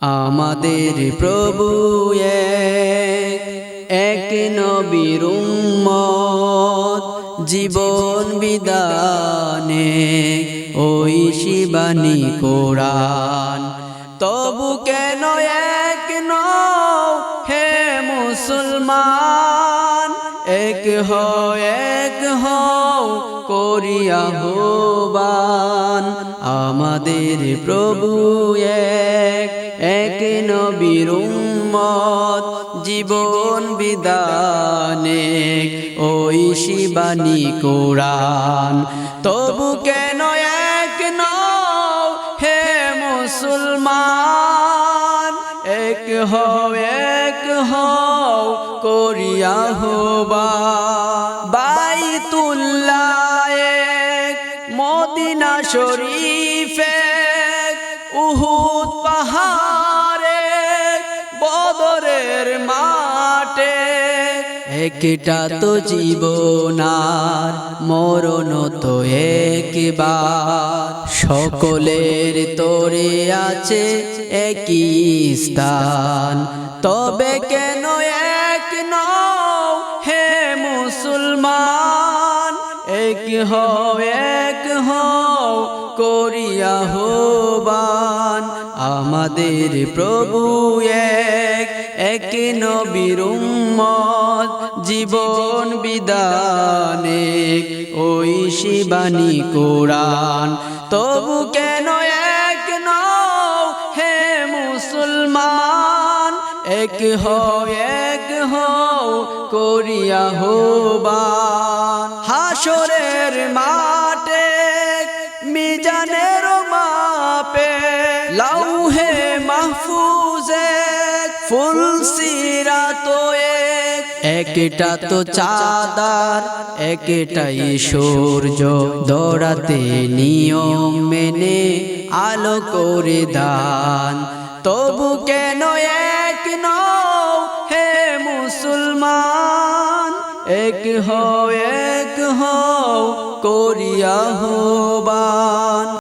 আমাদের প্রভু এক, নবীর উম্মত। জীবন বিদানে ওই শিবানী কোরআন। তবু কেন এক হে মুসলমান? এক হও এক হও করিয়া হোবান আমাদের প্রভু এক এক নবীর উম্মত, জীবন বিদানে ওই শিবানী কোরআন, তবু কেন এক নও হে মুসলমান? এক হও এক হও, করিয়া হবা মদিনা শরীফে উহুদ পাহাড়ে, বদরের মাঠে। একটা তো জীবনার মরণ তো একবার। সকলের তোরে আছে একই স্থান। তবে কেন এক হও এক হও করিয়া হোবান। আমাদের প্রভু এক এক নবীর উম্মত, জীবন বিদানে ওই শিবানী কোরআন, তবু কেন এক নও হে মুসলমান? এক হও এক হও করিয়া হোবান হাসরের মাঠে মিজানের মাপে লাউহে মাহফুজে ফুল সিরাত এক একটা তো চাঁদার, একটাই সূর্য, দৌড়াতে নিয়ম মেনে আলো করে দান। তবু কেন এক নও এক হও এক হও করিয়া হবান